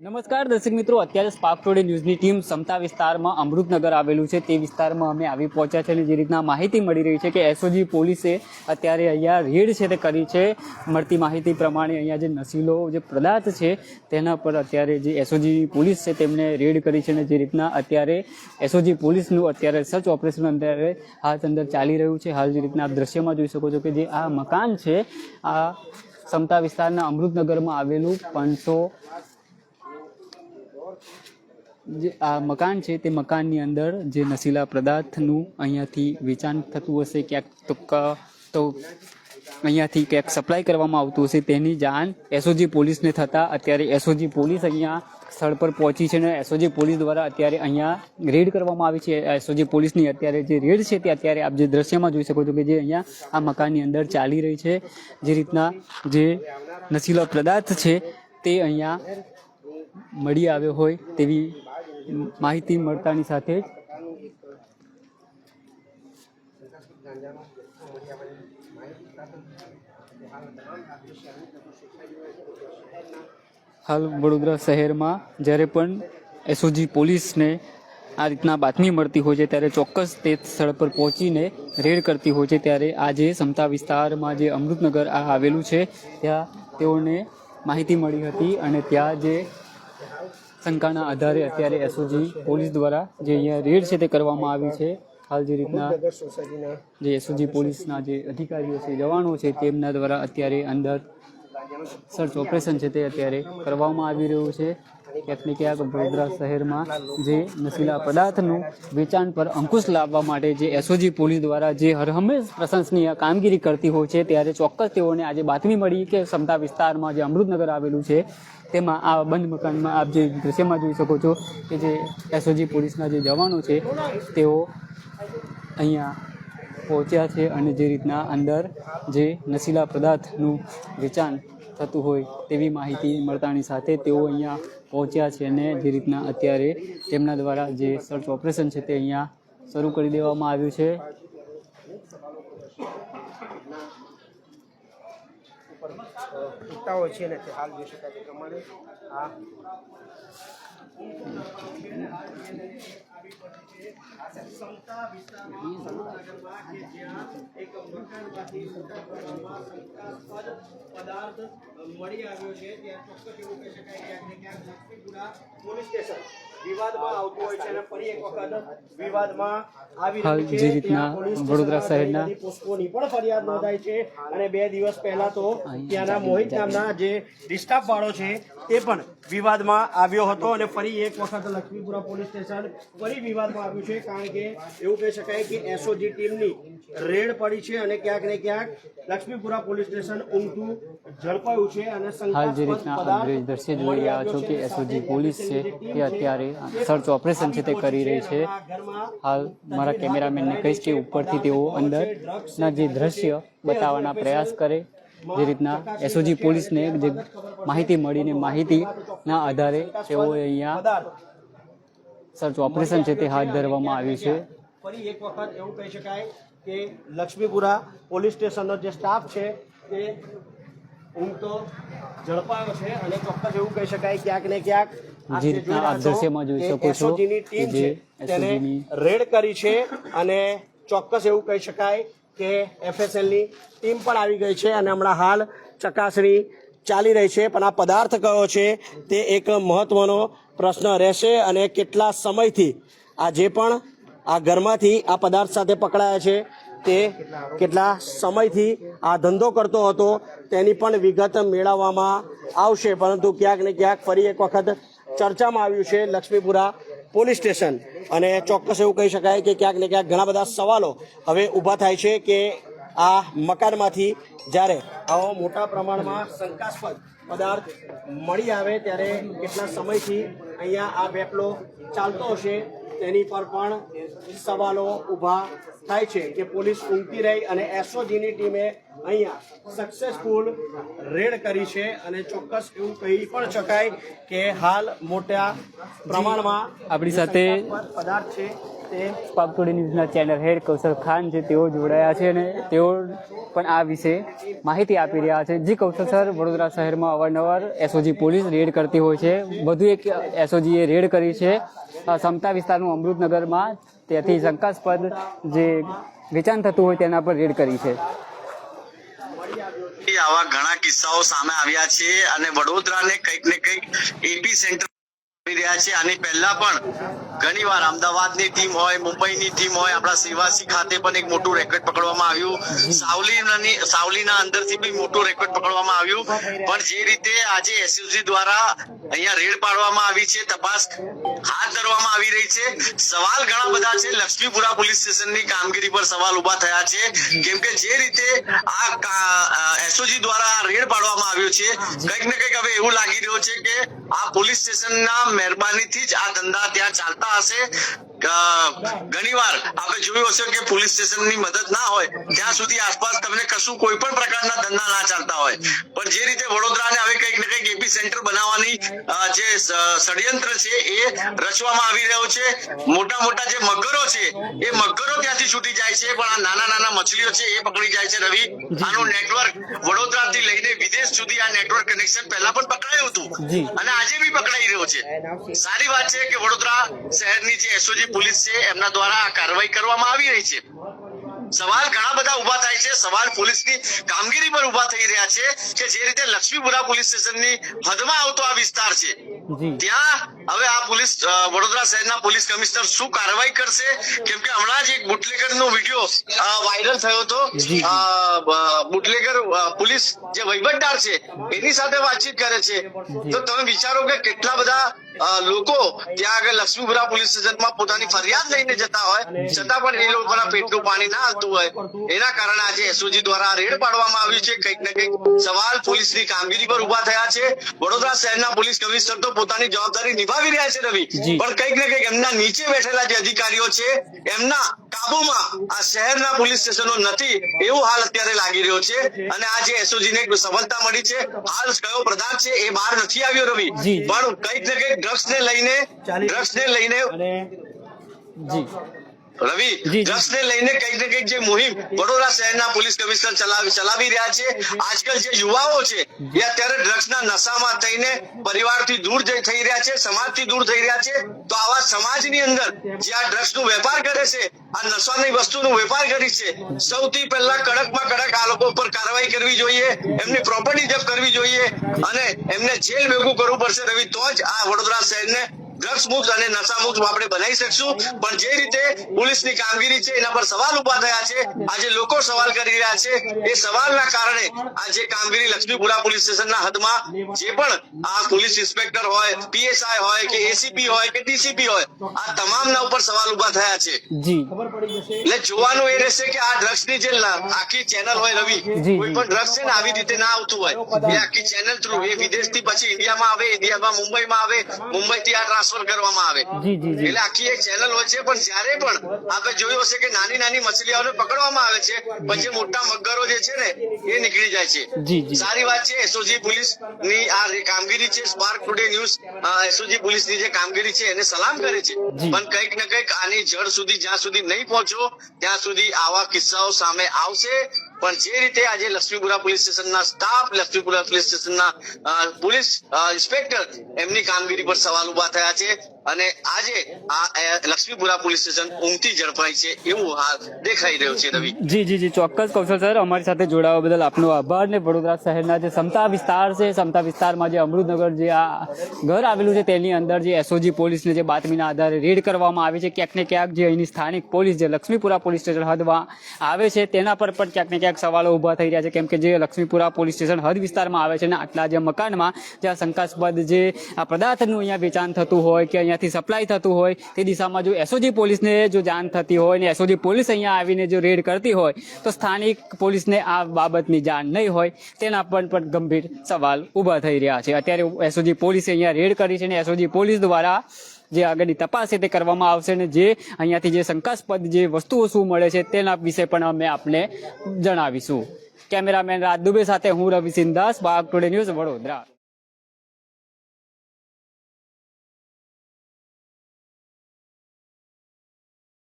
નમસ્કાર, દર્શક મિત્રો. અત્યારે સ્પાર્ક ટુડે ન્યૂઝની ટીમ સમતા વિસ્તારમાં અમૃતનગર આવેલું છે. તે વિસ્તારમાં અમે આવી પહોંચ્યા છે અને જે રીતના માહિતી મળી રહી છે કે એસઓજી પોલીસે અત્યારે અહીંયા રેડ છે તે કરી છે. મળતી માહિતી પ્રમાણે અહીંયા જે નશીલો જે પદાર્થ છે તેના પર અત્યારે જે એસઓજી પોલીસ છે તેમણે રેડ કરી છે અને જે રીતના અત્યારે એસઓજી પોલીસનું અત્યારે સર્ચ ઓપરેશન અત્યારે હાથ અંદર ચાલી રહ્યું છે. હાલ જે રીતના આપ દ્રશ્યમાં જોઈ શકો છો કે જે આ મકાન છે, આ સમતા વિસ્તારના અમૃતનગરમાં આવેલું પાંચસો જે આ મકાન છે તે મકાનની અંદર જે નશીલા પદાર્થનું અહીંયાથી વેચાણ થતું હશે, ક્યાંક તો તો અહીંયાથી ક્યાંક સપ્લાય કરવામાં આવતું હશે, તેની જાણ એસઓજી પોલીસને થતાં અત્યારે એસઓજી પોલીસ અહીંયા સ્થળ પર પહોંચી છે અને એસઓજી પોલીસ દ્વારા અત્યારે અહીંયા રેડ કરવામાં આવી છે. એસઓજી પોલીસની અત્યારે જે રેડ છે તે અત્યારે આપ જે દ્રશ્યમાં જોઈ શકો છો કે જે અહીંયા આ મકાનની અંદર ચાલી રહી છે. જે રીતના જે નશીલો પદાર્થ છે તે અહીંયા મળી આવ્યો હોય તેવી માહિતી મળતાની સાથે જ હાલ વડોદરા શહેરમાં જ્યારે પણ એસઓજી પોલીસને આ રીતના બાતમી મળતી હોય છે, ત્યારે ચોક્કસ તે સ્થળ પર પહોંચીને રેડ કરતી હોય છે. ત્યારે આજે સમતા વિસ્તારમાં જે અમૃતનગર આ આવેલું છે, ત્યાં તેઓને માહિતી મળી હતી અને ત્યાં જે શંકાના આધારે અત્યારે એસઓજી પોલીસ દ્વારા જે અહીંયા રેડ છે તે કરવામાં આવી છે. હાલ જે રીતના જે એસઓજી પોલીસના જે અધિકારીઓ છે જવાનો છે તેમના દ્વારા અત્યારે અંદર સર્ચ ઓપરેશન છે તે અત્યારે કરવામાં આવી રહ્યું છે. ને ક્યાંક વડોદરા શહેરમાં જે નશીલા પદાર્થનું વેચાણ પર અંકુશ લાવવા માટે જે એસઓજી પોલીસ દ્વારા જે હરહંમેશ પ્રશંસનીય કામગીરી કરતી હોય છે, ત્યારે ચોક્કસ તેઓને આજે બાતમી મળી કે સમતા વિસ્તારમાં જે અમૃતનગર આવેલું છે, તેમાં આ બંધ મકાનમાં આપ જે દ્રશ્યમાં જોઈ શકો છો કે જે એસઓજી પોલીસના જે જવાનો છે, તેઓ અહીંયા પહોંચ્યા છે અને જે રીતના અંદર જે નશીલા પદાર્થનું વેચાણ થતું હોય તેવી માહિતી મળતાની સાથે તેઓ અહીંયા પહોંચ્યા છે અને જે રીતના અત્યારે તેમના દ્વારા જે સર્ચ ઓપરેશન છે તે અહીંયા શરૂ કરી દેવામાં આવ્યું છે. પુખ્તાઓ છે ને તે હાલ જોઈ શકાય તે પ્રમાણે. આ પદાર્થ મળી આવ્યો છે, ત્યાં ચોક્કસ એવું કહી શકાય કે પોલીસ સ્ટેશન. વિવાદમાં આવતું હોય છે અને ફરી એક વખત વિવાદમાં આવી રહ્યું છે જે રીતના વડોદરા શહેરના- જઈ પણ ફરિયાદ નોંધાઈ છે અને બે દિવસ પહેલા તો ત્યાંના મોહિત નામના જે ડિસ્ટાફ વાળો છે તે પણ વિવાદમાં આવ્યો હતો અને ફરી એક વખત લક્ષ્મીપુરા પોલીસ સ્ટેશન ફરી વિવાદમાં આવ્યું છે. કારણ કે એવું કહી શકાય કે એસઓજી ટીમની રેડ પડી છે અને ક્યાંક ને ક્યાંક લક્ષ્મીપુરા પોલીસ સ્ટેશન ઊંઘતું ઝડપાયું છે અને હાલ જે રીતના આપ પદાર્થ દ્રશ્ય જોઈ મળી રહ્યા છો કે એસઓજી પોલીસ છે તે અત્યારે સર્ચ ઓપરેશન છે તે કરી રહી છે. હાલ મારા કેમેરામેનને કહીશ કે ઉપરથી તેઓ અંદરના જે દ્રશ્ય બતાવવાના પ્રયાસ કરે, જે રીતના એસઓજી પોલીસને જે માહિતી મળીને માહિતીના આધારે તેઓ અહીંયા સર્ચ ઓપરેશન છે તે હાથ ધરવામાં આવ્યું છે. ફરી એક વખત એવું કહી શકાય કે લક્ષ્મીપુરા પોલીસ સ્ટેશનનો જે સ્ટાફ છે તે ઊંઘતો ઝડપાયો છે અને ચોક્કસ એવું કહી શકાય ક્યાંક ને ક્યાંક જે રીતના દ્રશ્યમાં જોઈ શકો ટીમ છે તેને રેડ કરી છે અને ચોક્કસ એવું કહી શકાય કે એફએસએલની ટીમ પણ આવી ગઈ છે અને હમણાં હાલ ચકાસણી ચાલી રહી છે. પણ આ પદાર્થ કયો છે તે એક મહત્વનો પ્રશ્ન રહેશે અને કેટલા સમયથી આ જે પણ આ ઘરમાંથી આ પદાર્થ સાથે પકડાયા છે તે કેટલા સમયથી આ ધંધો કરતો હતો તેની પણ વિગત મેળવવામાં આવશે. પરંતુ ક્યાંક ને ક્યાંક ફરી એક વખત ચર્ચામાં આવ્યું છે લક્ષ્મીપુરા પોલીસ સ્ટેશન. અને ચોક્કસ એવું કહી શકાય કે ક્યાંક ને ક્યાંક ઘણા બધા સવાલો હવે ઊભા થાય છે કે આ મકાનમાંથી જ્યારે આવો મોટા પ્રમાણમાં શંકાસ્પદ પદાર્થ મળી આવે ત્યારે કેટલા સમયથી અહીંયા આ વેપલો ચાલતો હશે તેની પર પણ સવાલો ઊભા થાય છે કે પોલીસ ઊંઘતી રહી અને એસઓજીની ટીમે અહીંયા સક્સેસફુલ રેડ કરી છે અને ચોક્કસ એવું કહી પણ શકાય કે હાલ મોટા પ્રમાણમાં આપણી સાથે પદાર્થ છે. સ્પાર્ક ન્યૂઝના ચેનલ હેડ કૌશલ ખાન છે, તેઓ જોડાયા છે અને તેઓ પણ આ વિશે માહિતી આપી રહ્યા છે. જી કૌશલ સર, વડોદરા શહેરમાં અવારનવાર એસઓજી પોલીસ રેડ કરતી હોય છે. વધુ એક એસઓજીએ રેડ કરી છે. સમતા વિસ્તારનું અમૃતનગરમાં ત્યાંથી શંકાસ્પદ જે વેચાણ થતું હોય તેના પર રેડ કરી છે. આવા ઘણા કિસ્સાઓ સામે આવ્યા છે અને વડોદરાને કંઈક ને કંઈક એપી સેન્ટર રહ્યા છે. આની પહેલા પણ ઘણી વાર અમદાવાદની ટીમ હોય મુંબઈની ટીમ હોય આપણા સેવાસી ખાતે પણ એક મોટું રેકોર્ડ પકડવામાં આવ્યું. સાવલીની સાવલીના અંદરથી બી મોટું રેકોર્ડ પકડવામાં આવ્યું. પણ જે રીતે આજે એસયુસી દ્વારા અહીંયા રેડ પાડવામાં આવી છે તપાસ હાથ ધરવામાં આવી રહી છે. સવાલ ઘણા બધા છે. લક્ષ્મીપુરા પોલીસ સ્ટેશનની કામગીરી પર સવાલ ઊભા થયા છે. કેમ કે જે રીતે આ એસઓજી દ્વારા રેડ પાડવામાં આવ્યો છે કંઈક ને કંઈક હવે એવું લાગી રહ્યું છે કે આ પોલીસ સ્ટેશનના મહેરબાનીથી જ આ ધંધા ત્યાં ચાલતા હશે ઘણી વાર આપણે જોયું હશે કે પોલીસ સ્ટેશનની મદદ ના હોય ત્યાં સુધી આસપાસ તમને કશું કોઈ પણ પ્રકારના ધંધા ના ચાલતા હોય. પણ જે રીતે વડોદરાને હવે કંઈક ને કંઈક એપી સેન્ટર બનાવવાની જે ષડયંત્ર છે એ રચવામાં આવી રહ્યો છે. મોટા મોટા જે મગરો છે એ મગરો ત્યાંથી છૂટી જાય છે પણ આ નાના નાના મછલીઓ છે એ પકડી જાય છે. રવિ આનું નેટવર્ક વડોદરાથી લઈને વિદેશ સુધી આ નેટવર્ક કનેક્શન પહેલા પણ પકડાયું હતું અને આજે બી પકડાઈ રહ્યો છે. સારી વાત છે કે વડોદરા શહેરની જે એસઓજી પોલીસ છે એમના દ્વારા આ કાર્યવાહી કરવામાં આવી રહી છે. સવાલ ઘણા બધા ઊભા થાય છે. સવાલ પોલીસની કામગીરી પર ઊભા થઈ રહ્યા છે કે જે રીતે લક્ષ્મીપુરા પોલીસ સ્ટેશનની હદમાં આવતો આ વિસ્તાર છે. ત્યાં હવે આ પોલીસ વડોદરા શહેરના પોલીસ કમિશનર શું કાર્યવાહી કરશે? કેમ કે હમણાં જ એક બુટલેગર નો વીડિયો વાયરલ થયો હતો. બુટલેગર પોલીસ જે વહીવટદાર છે એની સાથે વાતચીત કરે છે. તો તમે વિચારો કે કેટલા બધા લોકો ત્યાં આગળ લક્ષ્મીપુરા પોલીસ સ્ટેશનમાં પોતાની ફરિયાદ લઈને જતા હોય. છતાં પણ એ લોકોના પેટનું પાણી ના આવતું હોય. એના કારણે આજે એસઓજી દ્વારા રેડ પાડવામાં આવ્યું છે. કંઈક ને કંઈક સવાલ પોલીસની કામગીરી પર ઊભા થયા છે. વડોદરા શહેરના પોલીસ કમિશનર તો પોતાની જવાબદારી નિભાવી રહ્યા છે રવિ. પણ કંઈક ને કંઈક એમના નીચે બેઠેલા જે અધિકારીઓ છે એમના કાબુમાં આ શહેરના પોલીસ સ્ટેશનો નથી એવું હાલ અત્યારે લાગી રહ્યો છે. અને આ જે એસઓજી ને એક સફળતા મળી છે હાલ કયો પદાર્થ છે એ બહાર નથી આવ્યો રવિ. પણ કંઈક ને કંઈક ડ્રગ્સ ને લઈને ડ્રગ્સ ને લઈને જી. રવિ ડ્રગ્સ ને લઈને કંઈક ને કંઈક જે મુહિમ વડોદરા શહેરના પોલીસ કમિશનર ચલાવી ચલાવી રહ્યા છે. આજકાલ જે યુવાઓ છે એ અત્યારે ડ્રગ્સના નશામાં થઈને પરિવારથી દૂર થઈ રહ્યા છે સમાજથી દૂર થઈ રહ્યા છે. તો આવા સમાજની અંદર જે આ ડ્રગ્સનો વેપાર કરે છે આ નશાની વસ્તુનો વેપાર કરી છે સૌથી પહેલા કડકમાં કડક આ લોકો ઉપર કાર્યવાહી કરવી જોઈએ એમની પ્રોપર્ટી જપ્ત કરવી જોઈએ અને એમને જેલ ભેગું કરવું પડશે રવિ તો જ આ વડોદરા શહેરને ડ્રગ્સ મુક્ત અને નશા મુક્ત આપણે બનાવી શકશું. પણ જે રીતે પોલીસની કામગીરી છે એના પર સવાલ ઊભા થયા છે આજે લોકો સવાલ કરી રહ્યા છે એ સવાલના કારણે આ જે કામગીરી લક્ષ્મીપુરા પોલીસ સ્ટેશનના હદમાં જે પણ આ પોલીસ ઇન્સ્પેક્ટર હોય પીએસઆઈ હોય કે એસીપી હોય કે ડીસીપી હોય આ તમામના ઉપર સવાલ ઊભા થયા છે. એટલે જોવાનું એ રહેશે કે આ ડ્રગ્સની જે આખી ચેનલ હોય રવિ કોઈ પણ ડ્રગ્સ છે ને આવી રીતે ના આવતું હોય એ આખી ચેનલ થ્રુ એ વિદેશથી પછી ઇન્ડિયામાં આવે ઇન્ડિયામાં મુંબઈમાં આવે મુંબઈ થી આ ટ્રાન્સફર કરવામાં આવે. એટલે આખી એક ચેનલ હોય છે પણ જ્યારે પણ આપણે જોયું હશે કે નાની નાની મછલીઓને પકડવામાં આવે છે પછી મોટા મગરો જે છે ને એ નીકળી જાય છે. સારી વાત છે એસઓજી પોલીસની આ જે કામગીરી છે સ્પાર્ક ટુડે ન્યૂઝ એસઓજી પોલીસની જે કામગીરી છે એને સલામ કરે છે. પણ કંઈક ને કંઈક આની જડ સુધી જ્યાં સુધી નહીં પહોંચો ત્યાં સુધી આવા કિસ્સાઓ સામે આવશે. પણ જે રીતે આજે લક્ષ્મીપુરા પોલીસ સ્ટેશનના સ્ટાફ, લક્ષ્મીપુરા પોલીસ સ્ટેશનના પોલીસ ઇન્સ્પેક્ટર એમની કામગીરી પર સવાલ ઊભા થયા છે. અને આજે આ લક્ષ્મીપુરા પોલીસ સ્ટેશન ઊંઘથી ઝડપાય છે એવું હાલ દેખાઈ રહ્યું છે રવિ. જી જી જી, ચોક્કસ કૌશલ સર, અમારી સાથે જોડાવા બદલ આપનો આભાર ને વડોદરા શહેરના જે સમતા વિસ્તાર છે, સમતા વિસ્તારમાં જે અમૃતનગર જે આ ઘર આવેલું છે, તેની અંદર જે એસઓજી પોલીસને જે બાતમીના આધારે રેડ કરવામાં આવી છે, ક્યાંક ને ક્યાંક જે અહીંની સ્થાનિક પોલીસ જે લક્ષ્મીપુરા પોલીસ સ્ટેશન હદમાં આવે છે, તેના પર પણ ક્યાંક ને ક્યાંક સવાલો ઊભા થઈ રહ્યા છે, કેમ કે જે લક્ષ્મીપુરા પોલીસ સ્ટેશન હદ વિસ્તારમાં આવે છે ને આટલા જે મકાનમાં, જ્યાં શંકાસ્પદ જે આ પદાર્થનું અહીંયા વેચાણ થતું હોય કે અહીંયાથી સપ્લાય થતું હોય, તે દિશામાં જો એસઓજી પોલીસને જો જાણ થતી હોય ને એસઓજી પોલીસ અહીંયા આવીને જો રેડ કરતી હોય, તો સ્થાનિક પોલીસને આ બાબતની જાણ નહીં હોય, તેના પણ પણ ગંભીર સવાલ ઊભા થઈ રહ્યા છે. અત્યારે એસઓજી પોલીસે અહીંયા રેડ કરી છે ને એસઓજી પોલીસ દ્વારા જે આગળની તપાસ છે તે કરવામાં આવશે ને જે અહીંયાથી જે શંકાસ્પદ જે વસ્તુઓ શું મળે છે તેના વિશે પણ અમે આપને જણાવીશું. કેમેરામેન રાજ દુબે સાથે હું રવિ સિંદાસ બાગ ટુડે ન્યૂઝ વડોદરા.